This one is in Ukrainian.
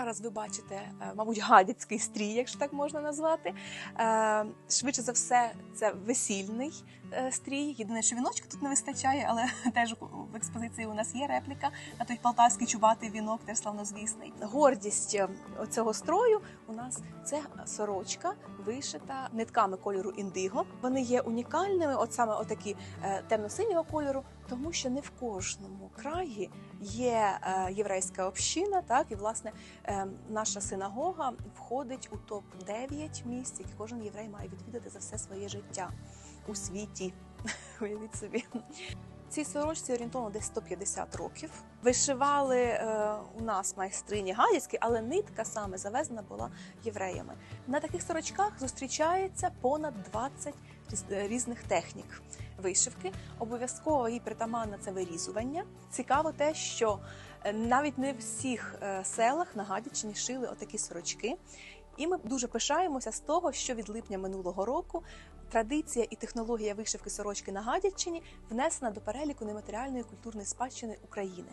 Зараз ви бачите, е, мабуть, гадяцький стрій, якщо так можна назвати. Е, Швидше за все, це весільний е, стрій. Єдине, що віночка тут не вистачає, але теж в експозиції у нас є репліка на той полтавський чубатий вінок, теж славнозвісний. Гордість е, цього строю у нас це сорочка, вишита нитками кольору індиго. Вони є унікальними, от саме отакі е, темно-синього кольору, тому що не в кожному краї є е, єврейська община, так і власне наша синагога входить у топ 9 місць, які кожен єврей має відвідати за все своє життя у світі. Уявіть собі. Цій сорочці орієнтовно десь 150 років. Вишивали е, у нас майстрині гадяцькі, але нитка саме завезена була євреями. На таких сорочках зустрічається понад 20 е, різних технік вишивки. Обов'язково їй притаманне це вирізування. Цікаво те, що е, навіть не в всіх е, селах на Гадячині шили отакі сорочки. І ми дуже пишаємося з того, що від липня минулого року традиція і технологія вишивки сорочки на Гадячині внесена до переліку нематеріальної культурної спадщини України.